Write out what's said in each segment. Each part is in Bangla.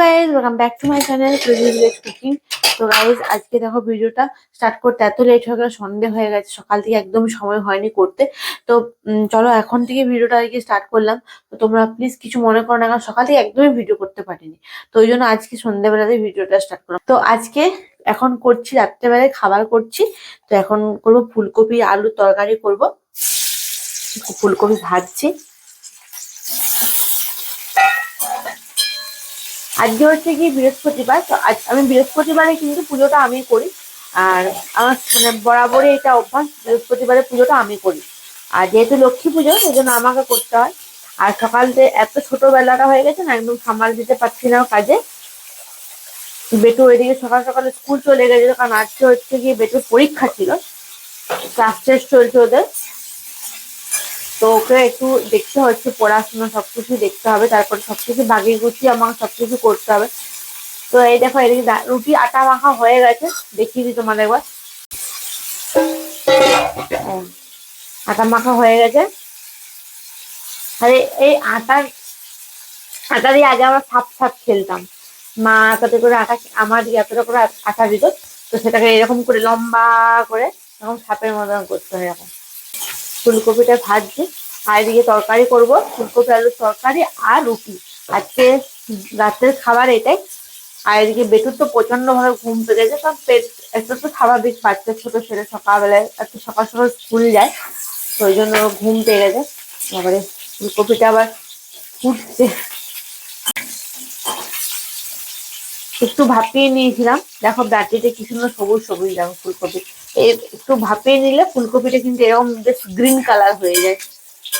Guys welcome back to my channel cooking তো গাইজ আজকে দেখো ভিডিওটা স্টার্ট করতে এত লেট হয়ে গেল, সন্ধে হয়ে গেছে, সকাল থেকে একদম সময় হয়নি করতে। তো চলো এখন থেকে ভিডিওটা আর কি স্টার্ট করলাম। তো তোমরা প্লিজ কিছু মনে করো না, কারণ সকাল থেকে একদমই ভিডিও করতে পারিনি। তো ওই জন্য আজকে সন্ধ্যেবেলাতে ভিডিওটা স্টার্ট করলাম। তো আজকে এখন করছি, রাত্রেবেলায় খাবার করছি। তো এখন করব ফুলকপি আলু তরকারি করব। ফুলকপি ভাজছি। আজকে হচ্ছে কি বৃহস্পতিবার, তো আজ আমি বৃহস্পতিবারে কিন্তু পুজোটা আমি করি। আর আমার মানে বরাবরই এটা অভ্যাস, বৃহস্পতিবারে পুজোটা আমি করি। আর যেহেতু লক্ষ্মী পুজো সেই জন্য আমাকে করতে হয়। আর সকাল থেকে এত ছোটবেলাটা হয়ে গেছে না, একদম সামাল দিতে পারছি না কাজে। বেটু ওইদিকে সকাল সকালে স্কুল চলে গেছিল, কারণ আজকে হচ্ছে গিয়ে বেটুর পরীক্ষা ছিল। ক্লাস টেস্ট চলছে ওদের। তো ওকে একটু দেখতে হচ্ছে পড়াশোনা সবকিছু দেখতে হবে, তারপর সবকিছু বাগিয়ে গুছিয়ে আমাকে সবকিছু করতে হবে। তো এই দেখো এদিকে রুটি আটা মাখা হয়ে গেছে, দেখিয়ে দিই তোমাদের একবার। আটা মাখা হয়ে গেছে। আরে, এই আটার, আটা দিয়ে আগে আমরা সাপ সাপ খেলতাম। মা এতটা করে আটা, আমার দিয়ে এতটা করে আটা দিত, তো সেটাকে এরকম করে লম্বা করে, এরকম সাপের মতন করতে হয় এরকম। ফুলকপিটা ভাজছি। আর এদিকে তরকারি করব, ফুলকপি, আলুর তরকারি আর রুটি। আজকে রাতের খাবার এটাই। আর এদিকে বেটুর তো প্রচণ্ড ভাবে ঘুম পেয়েছে কারণ পেট একটা তো স্বাভাবিক বাচ্চা, ছোটো ছেলে সকালবেলায় এত সকাল সকাল স্কুল যায়, তো ওই জন্য ঘুম পেয়ে গেছে। তারপরে ফুলকপিটা আবার ফুটছে। একটু ভাপিয়ে নিয়েছিলাম। দেখো বাটিতে কি সুন্দর সবুজ সবুজ দেখো ফুলকপি। একটু ভাপিয়ে নিলে ফুলকপিটা কিন্তু এরকম বেশ গ্রিন কালার হয়ে যায়।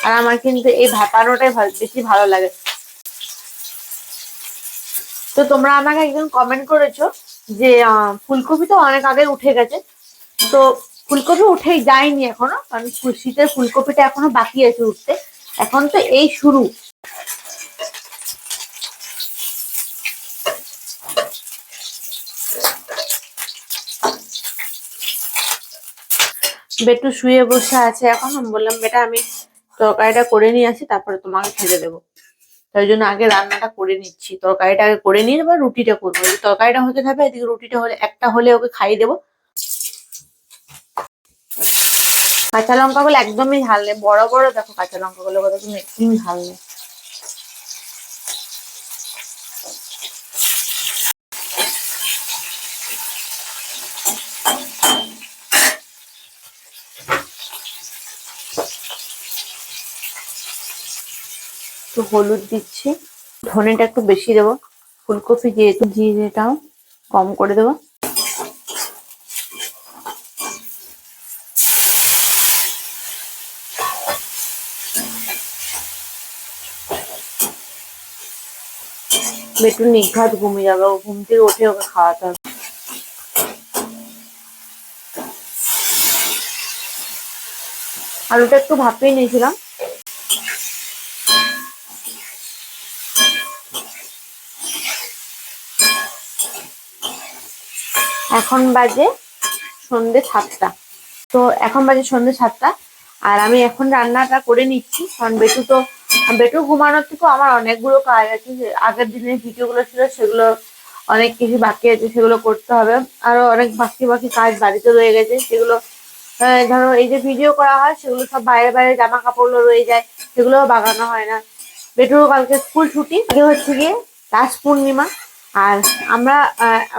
আর আমার কিন্তু এই ভাপানোটাই বেশি ভালো লাগে। তো তোমরা আমাকে একজন কমেন্ট করেছ যে ফুলকপি তো অনেক আগে উঠে গেছে। তো ফুলকপি উঠেই যায়নি এখনও, কারণ শীতের ফুলকপিটা এখনও বাকি আছে উঠতে। এখন তো এই শুরু। বেটু শুয়ে বসে আছে। এখন বললাম, বেটা, আমি তরকারিটা করে নিয়ে আসি, তারপরে তোমাকে খেতে দেবো। তাই জন্য আগে রান্নাটা করে নিচ্ছি। তরকারিটা আগে করে নিয়ে এবার রুটিটা করব। তরকারিটা হতে থাকবে, এদিকে রুটিটা হলে, একটা হলে ওকে খাইয়ে দেবো। কাঁচা লঙ্কাগুলো একদমই ঝাল নেই। বড় বড় দেখো কাঁচা লঙ্কাগুলো কত তুমি একদমই ঝাল নেই। একটু হলুদ দিচ্ছি। ধনেটা একটু বেশি দেবো। ফুলকপি যেহেতু জিরেটাও কম করে দেবো। একটু নিঘাত ঘুমিয়ে যাবে, ও ঘুম থেকে উঠে ওকে খাওয়াতে হবে। আলুটা একটু ভাপিয়ে নিয়েছিলাম। এখন বাজে সন্ধে সাতটা। তো এখন বাজে সন্ধে সাতটা আর আমি এখন রান্নাটা করে নিচ্ছি। কারণ বেটু তো, বেটু ঘুমানোর থেকেও আমার অনেকগুলো কাজ আছে। আগের দিনের ভিডিওগুলো ছিল সেগুলো অনেক কিছু বাকি আছে, সেগুলো করতে হবে। আরও অনেক বাকি বাকি কাজ বাড়িতে রয়ে গেছে, সেগুলো ধরো এই যে ভিডিও করা হয়, সেগুলো সব বাইরে বাইরে জামা কাপড়গুলো রয়ে যায়, সেগুলোও বাগানো হয় না। বেটুরও কালকে স্কুল ছুটি, আগে হচ্ছে গিয়ে রাস পূর্ণিমা আর আমরা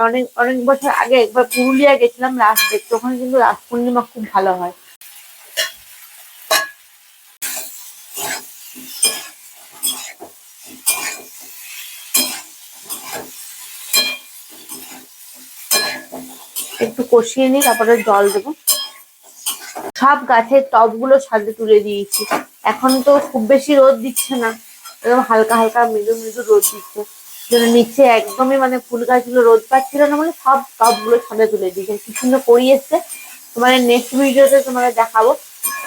অনেক অনেক বছর আগে একবার পুরুলিয়া গেছিলাম রাস দেখতে ওখানে কিন্তু রাস পূর্ণিমা খুব ভালো হয়। একটু কষিয়ে নিই তারপরে জল দেবো। সব গাছের টবগুলো ছাদে তুলে দিয়েছি। এখন তো খুব বেশি রোদ দিচ্ছে না একদম হালকা হালকা, মৃদু মৃদু রোদ দিচ্ছে। জন্য নিচে একদমই মানে ফুল গাছগুলো রোদ পাচ্ছিল না মানে সব টবগুলো ছাদে তুলে দিয়েছে। কি সুন্দর করিয়ে এসছে। তোমাদের নেক্সট ভিডিওতে তোমাদের দেখাবো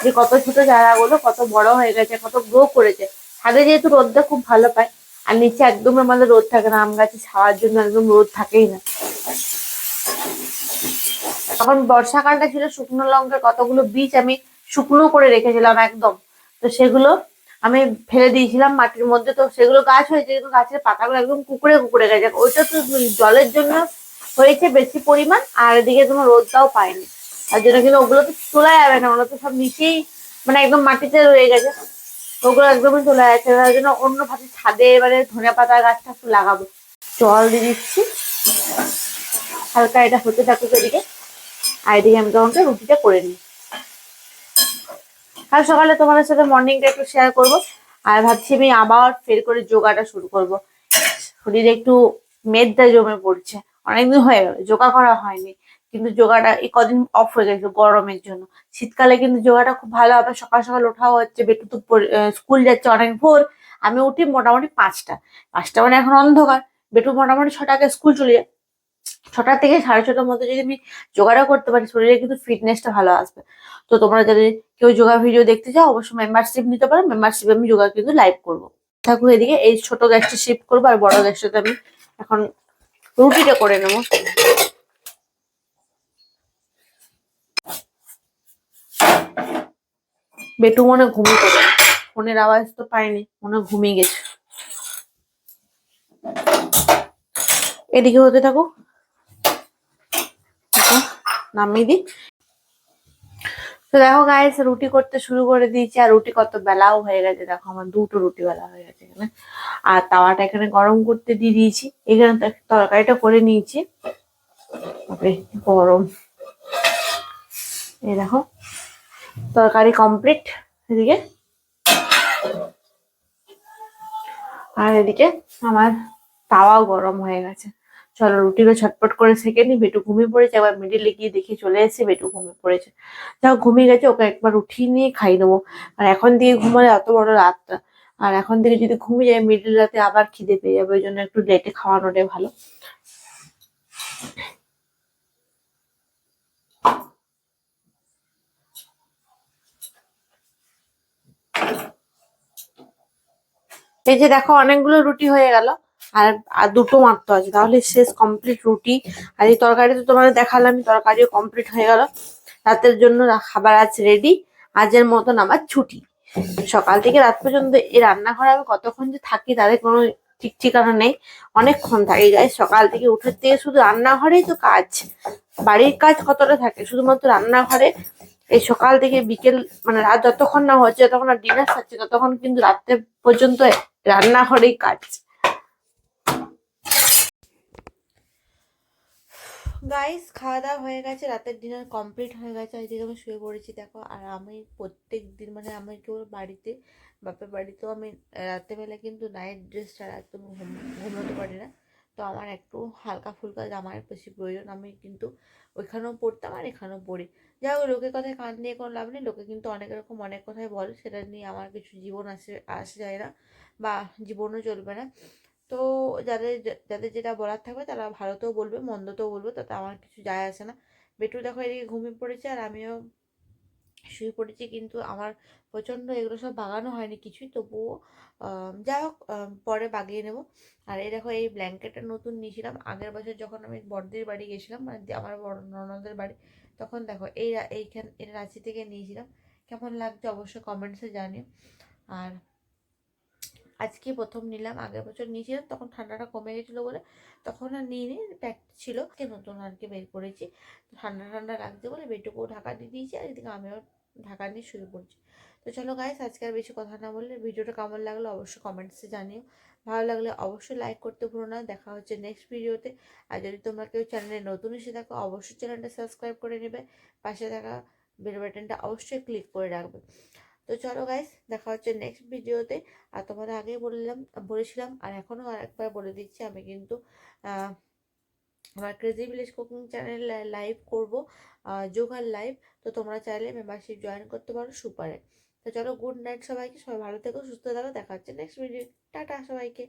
যে কত ছোট চারাগুলো কত বড় হয়ে গেছে, কত গ্রো করেছে। ছাদে যেহেতু রোদটা খুব ভালো পায়, আর নিচে একদম আমাদের রোদ থাকে না, আম গাছে ছাওয়ার জন্য একদম রোদ থাকেই না। তখন বর্ষাকালটা ছিল শুকনো লঙ্কার কতগুলো বীজ আমি শুকনো করে রেখেছিলাম একদম। তো সেগুলো আমি ফেলে দিয়েছিলাম মাটির মধ্যে, তো সেগুলো গাছ হয়েছে, কিন্তু গাছের পাতাগুলো একদম কুকুরে কুকুরে গেছে। ওইটা তো জলের জন্য হয়েছে বেশি পরিমাণ, আর এদিকে কোনো রোদটাও পায়নি তার জন্য কিন্তু ওগুলো তো তোলা যাবে না, ওগুলো তো সব নিচেই মানে একদম মাটিতে রয়ে গেছে। ওগুলো একদমই তোলা যাচ্ছে। তার জন্য অন্য ভাবে ছাদে এবারে ধনে পাতা গাছটা একটু লাগাবো। জল দিয়ে দিচ্ছি। হালকা এটা হতে থাকুক এদিকে। আর এদিকে আমি তোমাকে রুটিটা করে নিই। কাল সকালে তোমাদের সাথে মর্নিংটা একটু শেয়ার করব। আর ভাবছি আমি আবার ফের করে যোগাটা শুরু করব। শরীরে একটু মেদটা জমে পড়ছে। অনেকদিন হয়ে গেল, যোগা করা হয়নি। কিন্তু যোগাটা এই কদিন অফ হয়ে গেছে গরমের জন্য। শীতকালে কিন্তু যোগাটা খুব ভালো হবে। সকাল সকাল ওঠাও হচ্ছে, বেটু তো স্কুল যাচ্ছে অনেক ভোর। আমি উঠি মোটামুটি পাঁচটা। পাঁচটা মানে এখন অন্ধকার। বেটু মোটামুটি ছটাকে স্কুল চলে যায়। ছটা থেকে সাড়ে ছটার মধ্যে যদি আমি যোগাটা করতে পারি শরীরে কিন্তু ফিটনেসটা ভালো আসবে। তো তোমরা যদি কেউ যোগা ভিডিও দেখতে চাও অবশ্যই মেম্বারশিপ নিতে পারো। মেম্বারশিপ আমি যোগা কিন্তু লাইভ করব। থাকুক এদিকে এই ছোট গ্যাসটা শিফট করব আর বড় গ্যাসটাতে আমি এখন রুটিটা করে নেব। বেটু মনে ঘুমিয়ে পড়ে ফোনের আওয়াজ তো পাইনি মনে ঘুমিয়ে গেছে। এদিকে হতে থাকো। দেখো, নামিয়ে দিই। তো দেখো গাইস রুটি করতে শুরু করে দিয়েছি, আর রুটি কত বেলাও হয়ে গেছে। দেখো আমার দুটো রুটি বেলা হয়ে গেছে এখানে। আর তাওয়াটা এখানে গরম করতে দিয়ে দিয়েছি। এখানে তরকারিটা করে নিয়েছি। গরম। এই দেখো, তরকারি কমপ্লিট এদিকে। আর এদিকে আমার তাওয়াও গরম হয়ে গেছে। চলো রুটিগুলো ছটপট করে সেকে নি। বেটু ঘুমিয়ে পড়েছে, একবার মিডিলে গিয়ে দেখি চলে এসেছি, বেটু ঘুমিয়ে পড়েছে। যাও, ঘুমিয়ে গেছে, ওকে একবার উঠিয়ে নিয়ে খাই দেবো আর এখন থেকে ঘুমালে এত বড় রাতটা। আর এখন থেকে যদি ঘুমিয়ে যায় মিডিল রাতে আবার খিদে পেয়ে যাবে, ওই জন্য একটু লেটে খাওয়ানোটাই ভালো। এই যে দেখো, অনেকগুলো রুটি হয়ে গেল। আর আর দুটো মাত্র আছে। তাহলে শেষ কমপ্লিট রুটি। আর এই তরকারি তো তোমাদের দেখালাম তরকারিও কমপ্লিট হয়ে গেল। রাতের জন্য খাবার আজ রেডি আজের মতন আমার ছুটি। সকাল থেকে রাত পর্যন্ত এই রান্নাঘরে আমি কতক্ষণ যে থাকি তাদের কোনো ঠিক ঠিকানা নেই। অনেকক্ষণ থাকি যায় সকাল থেকে উঠে থেকে শুধু রান্নাঘরেই তো কাজ। বাড়ির কাজ কতটা থাকে? শুধুমাত্র রান্নাঘরে। এই সকাল থেকে বিকেল মানে রাত যতক্ষণ না হচ্ছে, যতক্ষণ না ডিনার খাচ্ছে ততক্ষণ কিন্তু রাত্রে পর্যন্ত রান্নাঘরেই কাজ। গাইস খাওয়া দাওয়া হয়ে গেছে, রাতের ডিনার কমপ্লিট হয়ে গেছে। আজকে আমি শুয়ে পড়েছি, দেখো। আর আমি প্রত্যেক দিন মানে আমি কেউ বাড়িতে, বাপের বাড়িতেও আমি রাত্রেবেলা কিন্তু নাইট ড্রেস ছাড়া একদম ঘুম- ঘুমোতে পারি না। তো আমার একটু হালকা ফুলকা জামার বেশি প্রয়োজন। আমি কিন্তু ওইখানেও পড়তাম আর এখানেও পড়ি। যাই হোক, লোকের কথায় কান দিয়ে কোনো লাভ নেই। লোকে কিন্তু অনেক রকম অনেক কথাই বলে। সেটা নিয়ে আমার কিছু জীবন আসে আসে যায় না বা জীবনও চলবে না। তো যাদের যাদের যেটা বলার থাকবে তারা ভালোতেও বলবে, মন্দতেও বলবে, তাতে আমার কিছু যায় আসে না। বেটু দেখো এদিকে ঘুমিয়ে পড়েছে আর আমিও শুয়ে পড়েছি, কিন্তু আমার প্রচণ্ড এগুলো সব বাগানো হয়নি কিছুই, তবুও যাই হোক পরে বাগিয়ে নেব। আর এই দেখো এই ব্ল্যাঙ্কেটটা নতুন নিয়েছিলাম, আগের বছর যখন আমি বড়দির বাড়ি গেছিলাম মানে আমার বড় ননদের বাড়ি, তখন দেখো এই এইখান, এই রাঁচি থেকে নিয়েছিলাম। কেমন লাগছে অবশ্যই কমেন্টসে জানিও। আর আজকে প্রথম নিলাম, আগের বছর নিয়েছিলাম, তখন ঠান্ডাটা কমে গেছিল বলে তখন আর নিয়ে নিই প্যাক ছিল কে নতুন আর কি বের করেছি। ঠান্ডা ঠান্ডা লাগছে বলে বেটুকুও ঢাকা দিয়ে দিয়েছি আর এদিকে আমিও ঢাকা নিয়ে শুয়ে পড়ছি। তো চলো গাইস আজকে আর বেশি কথা না বললে ভিডিওটা কেমন লাগল অবশ্যই কমেন্টসে জানিও। ভালো লাগলে অবশ্যই লাইক করতে ভুলো না, দেখা হচ্ছে নেক্সট ভিডিওতে আর যদি তোমরা কেউ চ্যানেলে নতুন এসে থাকো, অবশ্যই চ্যানেলটা সাবস্ক্রাইব করে নেবে। পাশে থাকা বেল বাটনটা অবশ্যই ক্লিক করে রাখবে। তো চলো গাইস দেখা হচ্ছে নেক্সট ভিডিওতে আর তোমাদের আগে বললাম, বলেছিলাম, আর এখনও আরেকবার বলে দিচ্ছি, আমি কিন্তু আমার crazy village cooking channel live করব যোগার লাইভ তো তোমরা চাইলে মেম্বারশিপ জয়েন করতে পারো সুপারে। তো চলো গুড নাইট সবাইকে, সবাই ভালো থেকো, সুস্থ থাকো, দেখা হচ্ছে নেক্সট ভিডিও টাটা সবাইকে।